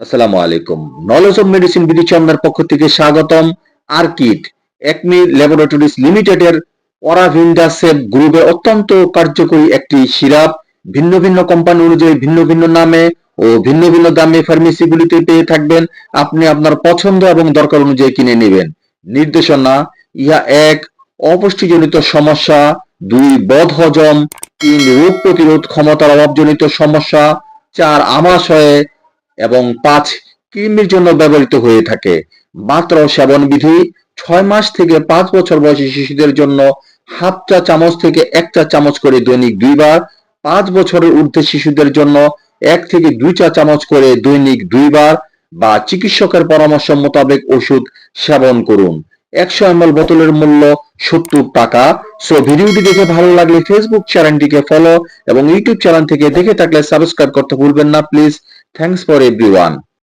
আসসালামু আলাইকুম। Knowledge of medicine BD চন্দ্রের পক্ষ থেকে স্বাগতম। আরকিট একমি ল্যাবরেটরিজ লিমিটেডের অরাভিন্ডাসেপ গ্রুপে অত্যন্ত কার্যকরী একটি সিরাপ, ভিন্ন ভিন্ন কোম্পানি অনুযায়ী ভিন্ন ভিন্ন নামে ও ভিন্ন ভিন্ন দামে ফার্মেসিগুলিতে পেয়ে থাকবেন। আপনি আপনার পছন্দ এবং দরকার অনুযায়ী কিনে নেবেন। নির্দেশনা, ইহা এক, অপুষ্টিজনিত সমস্যা দুই বদ হজম, তিন রোগ প্রতিরোধ ক্ষমতার অভাবজনিত সমস্যা, চার আমাশয়ে এবং পাঁচ কৃমির জন্য ব্যবহৃত হয়ে থাকে। মাত্র সেবন বিধি ছয় মাস থেকে পাঁচ বছর বয়সী শিশুদের জন্য হাফ চা চামচ থেকে এক চা চামচ করে দৈনিক দুইবার, পাঁচ বছরের ঊর্ধ্বে শিশুদের জন্য এক থেকে দুই চা চামচ করে দৈনিক দুইবার বা চিকিৎসকের পরামর্শ মোতাবেক ওষুধ সেবন করুন। একশো এম বোতলের মূল্য সত্তর টাকা। সো ভিডিওটি দেখে ভালো লাগলে ফেসবুক চ্যানেলটিকে ফলো এবং ইউটিউব চ্যানেল থেকে দেখে থাকলে সাবস্ক্রাইব করতে ভুলবেন না প্লিজ থ্যাংকস ফর এভরিওয়ান